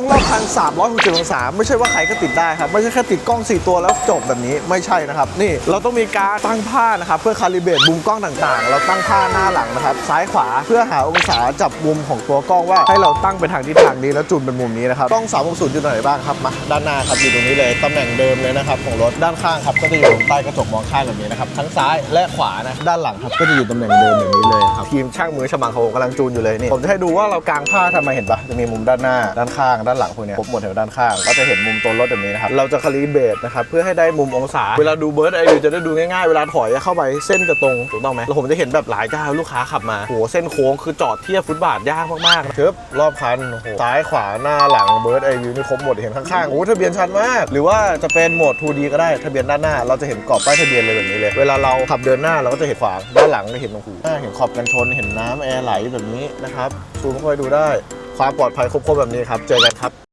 ล้องรอบคัน 360 องศา ไม่ใช่ว่าใครก็ติดได้ครับ ไม่ใช่แค่ติดกล้อง 4 ตัวแล้วจบแบบนี้ไม่ใช่นะครับ นี่เราต้องมีการตั้งผ้านะครับ เพื่อคาลิเบรตมุมกล้องต่างๆ เราตั้งผ้าหน้าหลังนะครับ ซ้ายขวาเพื่อหาองศาจับมุมของตัวกล้องว่าให้เราตั้งไปทางทิศทางนี้แล้วจูนเป็นมุมนี้นะครับกล้อง 360 อยู่ตรงไหนบ้างครับมาด้านหน้าครับอยู่ตรงนี้เลยตำแหน่งเดิมเลยนะครับของรถด้านข้างครับก็จะอยู่ใต้กระจกมองข้างแบบนี้นะครับทั้งซ้ายและขวานะด้านหลังครับก็จะอยู่ตำแหน่งเดิมแบบนี้เลย ทีมช่างมือฉมังโฮกำลังจูนอยู่เลยนี่ผมจะให้ดูว่าเรากางผ้าทำไมเห็นปะจะมีมุมด้านหน้าด้านข้าง ด้านหลังพวกนี้ครบหมดแถวด้านข้างก็จะเห็นมุมตัวรถแบบนี้นะครับเราจะคาลิเบรตนะครับเพื่อให้ได้มุมองศา เวลาดูเบิร์ดไอวิวจะได้ดูง่ายๆเวลาถอยเข้าไปเส้นจะตรงถูกต้องไหมแล้วผมจะเห็นแบบหลายเจ้าลูกค้าขับมาโหเส้นโค้งคือจอดเทียบฟุตบาทยากมากๆนะเชิบรอบคันโอ้โหซ้ายขวาหน้าหลังเบิร์ดไอวิวนี่ครบหมดเห็นข้างๆโอ้ทะเบียนชัดมาก หรือว่าจะเป็นโหมด 2D ก็ได้ทะเบียนด้านหน้า เราจะเห็นกรอบป้ายทะเบียนเลยแบบนี้เลย เวลาเราขับเดินหน้าเราก็จะเห็นขวางด้านหลังก็เห็นตรงหูหน้าเห็นขอบกันชนเห็นน้ำแอร์ไหลแบบนี้นะครับซูมเข้าไปดูได้ความปลอดภัยครบๆแบบนี้ครับ เจอกันครับ